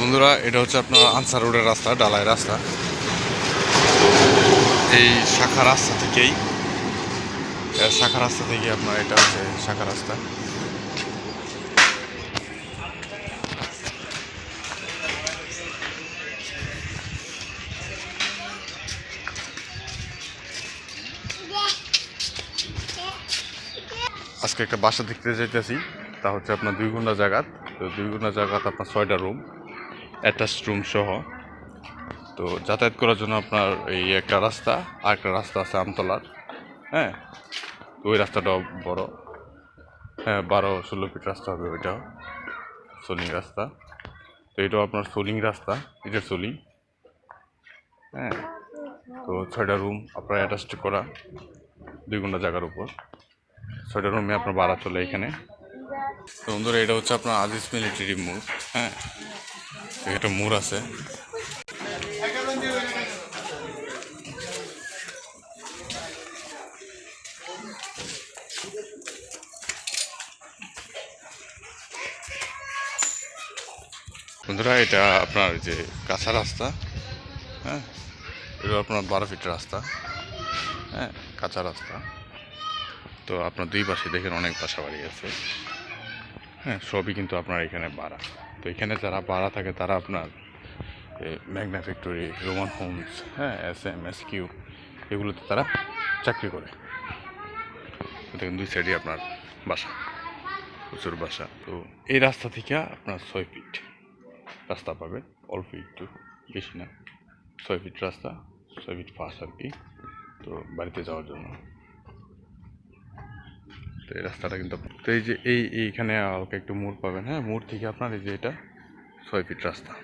বন্ধুরা, এটা হচ্ছে আপনার আনসার রোডের রাস্তা, ডালাই রাস্তা। এই শাখা রাস্তা থেকেই শাখা রাস্তা থেকে আপনার এটা হচ্ছে শাখা রাস্তা। আজকে একটা বাসা দেখতে যাইতেছি, তা হচ্ছে আপনার দুই ঘণ্টা জায়গা তো দুই ঘণ্টা জায়গাতে আপনার ছয়টা রুম। অ্যাটাচ রুম সহ। তো যাতায়াত করার জন্য আপনার এই একটা রাস্তা আর একটা রাস্তা আছে আমতলার হ্যাঁ? ওই রাস্তাটাও বড়। হ্যাঁ বারো ষোলো ফিট রাস্তা হবে ওইটাও, সোলিং রাস্তা। তো এটাও আপনার সোলিং রাস্তা এটা সোলিং। হ্যাঁ তো ছয়টা রুম আপনার অ্যাটাচড করা, দুই ঘণ্টা জায়গার উপর। ছয়টা রুমে আপনার ভাড়া চলে এখানে। তো বন্ধুরা, এটা হচ্ছে আপনার আজিজ মিলিটারি মোড় হ্যাঁ? একটা মোড় আছে। বন্ধুরা, এটা আপনার যে কাঁচা রাস্তা হ্যাঁ? এটা আপনার বারো ফিট রাস্তা হ্যাঁ? কাঁচা রাস্তা। তো আপনার দুই পাশে দেখেন অনেক বাসা বাড়ি আছে হ্যাঁ? সবই কিন্তু আপনার এখানে বাড়া। তো এখানে যারা ভাড়া থাকে, তারা আপনার ম্যাগনা ফ্যাক্টরি, রোমান হোমস হ্যাঁ এস এম, এস কিউ, এগুলোতে তারা চাকরি করে। দেখেন দুই সাইডে আপনার বাসা, প্রচুর বাসা। তো এই রাস্তা থেকে আপনার ছয় ফিট রাস্তা পাবেন, অল্প একটু বেশি না, ছয় ফিট রাস্তা, ছয় ফিট ফাঁস আর কি, তো বাড়িতে যাওয়ার জন্য। তো এই রাস্তাটা কিন্তু তো এই যে এই এইখানে হালকা একটু মোড় পাবেন হ্যাঁ? মোড় থেকে আপনার এই যে এটা ছয় ফিট রাস্তা।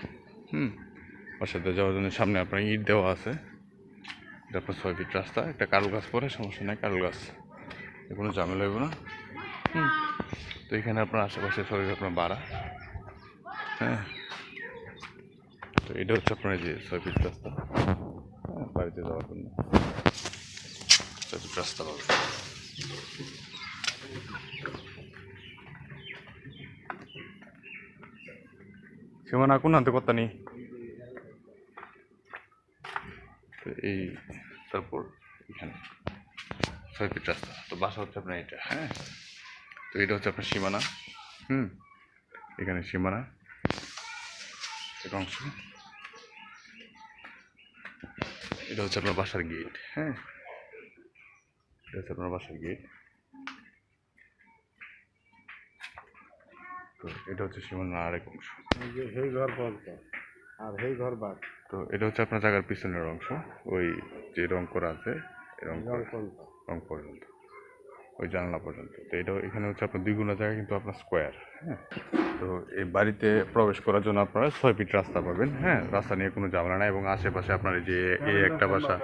হুম? বাসাতে যাওয়ার জন্য সামনে আপনার ইট দেওয়া আছে। এটা আপনার ছয় ফিট রাস্তা। একটা কারুল গাছ পরে, সমস্যা নেই কারুল গাছ। কোনো ঝামেলা হইব না। হুম? তো এখানে আপনার আশেপাশে সবই আপনার বাড়া। হ্যাঁ? তো এটা হচ্ছে আপনার যে ছয় ফিট রাস্তা। হ্যাঁ বাড়িতে যাওয়ার জন্য। ছয় ফিট রাস্তা পাবেন সীমানা কোন আনতে কর্তা নেই এই, তারপর এখানে ছয় ফিট রাস্তা। তো বাসা হচ্ছে আপনার এটা হ্যাঁ? তো এটা হচ্ছে আপনার সীমানা, হুম? এখানে সীমানা এটা অংশ। এটা হচ্ছে আপনার বাসার গেট হ্যাঁ? এটা হচ্ছে আপনার বাসার গেট তো এটা হচ্ছে সীমানার আরেক অংশ। সেই ঘর বন্ধ আর সেই ঘর বাদ তো এটা হচ্ছে আপনার জায়গার পিছনের অংশ ওই যে রং করা আছে রং রং পর্যন্ত। ওই জানলা পর্যন্ত। তো এটা এখানে হচ্ছে আপনার দ্বিগুণ জায়গা কিন্তু আপনার স্কোয়ার হ্যাঁ। তো এই বাড়িতে প্রবেশ করার জন্য আপনারা ছয় ফিট রাস্তা পাবেন হ্যাঁ। রাস্তা নিয়ে কোনো ঝামেলা নাই এবং আশেপাশে আপনার এই যে এই একটা বাসা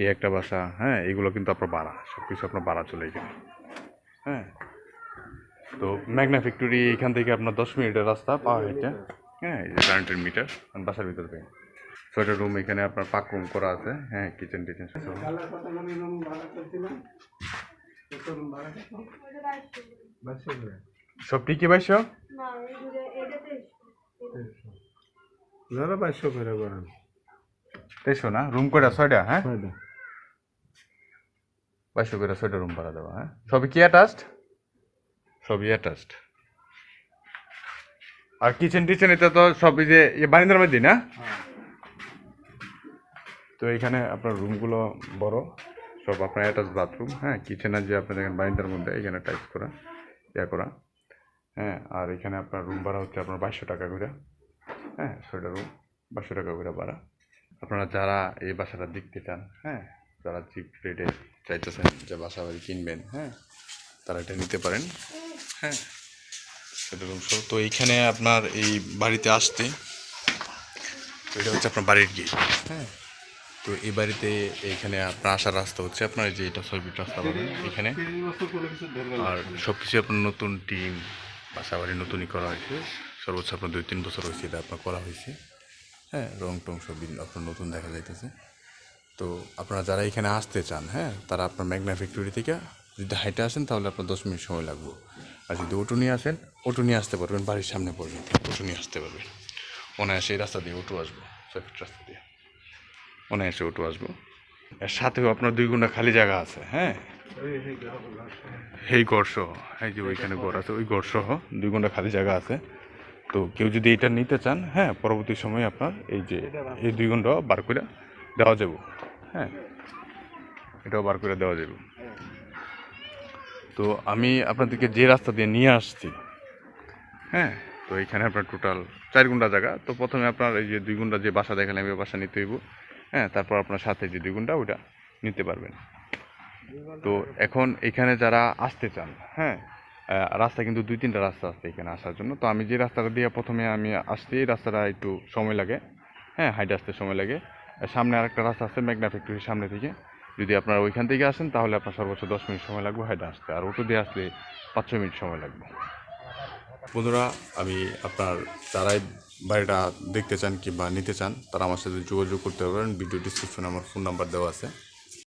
এই একটা বাসা হ্যাঁ এগুলো কিন্তু আপনার বাড়া সব কিছু আপনার বাড়া চলে এখানে হ্যাঁ। তো ম্যাগনা ফ্যাক্টরি এখান থেকে আপনার দশ মিনিটের রাস্তা পাওয়া হেঁটে হ্যাঁ এই যে কারেন্টের মিটার বাসার ভিতর থেকে। ছয়টা রুম এখানে আপনার পাক রুম করা আছে। হ্যাঁ কিচেন টিচেন সব। করে বাইশশো করেন তেইশো না? রুম কয়টা? ছয়টা হ্যাঁ? বাইশো করে ছয়টা রুম ভাড়া দেওয়া হ্যাঁ? সবই কি অ্যাটাচড সবই অ্যাটাচড আর কিচেন টিচেন এটা তো সবই যে বারিন্দার মধ্যে না? তো এখানে আপনার রুমগুলো বড় সব আপনার অ্যাটাচ বাথরুম হ্যাঁ কিচেনের যে আপনার এখানে বারিন্দার মধ্যে এখানে টাইপ করা ইয়া করা। হ্যাঁ আর এখানে আপনার রুম ভাড়া হচ্ছে আপনার বাইশশো টাকা করে। হ্যাঁ ছয়টা রুম বাইশশো টাকা করে ভাড়া। আপনারা যারা এই বাসাটা দেখতে চান হ্যাঁ যারা চিপ রেটে চাইতেছেন যে বাসা বাড়ি কিনবেন হ্যাঁ তারা এটা নিতে পারেন। হ্যাঁ। তো এইখানে আপনার এই বাড়িতে আসতে এটা হচ্ছে আপনার বাড়ির গেট হ্যাঁ। তো এই বাড়িতে এইখানে আপনার আসার রাস্তা হচ্ছে আপনার যে এটা সর্বিট রাস্তা পাবেন এখানে। আর সব কিছু আপনার নতুন টিম বাসা বাড়ি নতুনই করা হয়েছে। সর্বোচ্চ আপনার দুই তিন বছর হয়েছে এটা আপনার করা হয়েছে। হ্যাঁ রং টং সব আপনার নতুন দেখা যাইতেছে। তো আপনারা যারা এখানে আসতে চান হ্যাঁ তারা আপনার ম্যাগনা ফ্যাক্টরি থেকে যদি হাইটে আসেন তাহলে আপনার দশ মিনিট সময় লাগবে। আর যদি অটো নিয়ে আসেন অটো নিয়ে আসতে পারবেন বাড়ির সামনে পর্যন্ত। অটো নিয়ে আসতে পারবেন। অনায়াসে এই রাস্তা দিয়ে উঠু আসব, ছয় ফিট রাস্তা দিয়ে। অনায়াসে উঠু আসব। এর সাথেও আপনার দুই গুণা খালি জায়গা আছে হ্যাঁ? এই গড় সহ এই যে ওইখানে গড় আছে, ওই গড় সহ দুই ঘণ্টা খালি জায়গা আছে। তো কেউ যদি এটা নিতে চান হ্যাঁ পরবর্তী সময়ে আপনার এই যে এই দুই ঘণ্টা বার করে দেওয়া যাব হ্যাঁ? এটাও বার করে দেওয়া যাবে। তো আমি আপনাদেরকে যে রাস্তা দিয়ে নিয়ে আসছি হ্যাঁ তো এখানে আপনার টোটাল চার ঘণ্টা জায়গা। তো প্রথমে আপনার এই যে দুই ঘণ্টা যে বাসা দেখালাম, এই বাসা নিতে হইব হ্যাঁ তারপর আপনার সাথে যে দুই ঘণ্টা ওইটা নিতে পারবেন। তো এখন এখানে যারা আসতে চান হ্যাঁ রাস্তা কিন্তু দুই তিনটা রাস্তা আছে এখানে আসার জন্য। তো আমি যে রাস্তাটা দিয়ে প্রথমে আমি আসছি, এই রাস্তাটা একটু সময় লাগে হ্যাঁ হাইটে আসতে সময় লাগে। সামনে আরেকটা রাস্তা আছে, মেঘনা ফ্যাক্টরির সামনে থেকে। যদি আপনারা ওইখান থেকে আসেন, তাহলে আপনার সর্বোচ্চ দশ মিনিট সময় লাগবে হাইটে আসতে। আর অটো দিয়ে আসলে পাঁচ ছ মিনিট সময় লাগবে। বন্ধুরা, আমি আপনার যারাই বাড়িটা দেখতে চান কিংবা নিতে চান, তারা আমার সাথে যোগাযোগ করতে পারেন। ভিডিও ডিসক্রিপশনে আমার ফোন নাম্বার দেওয়া আছে।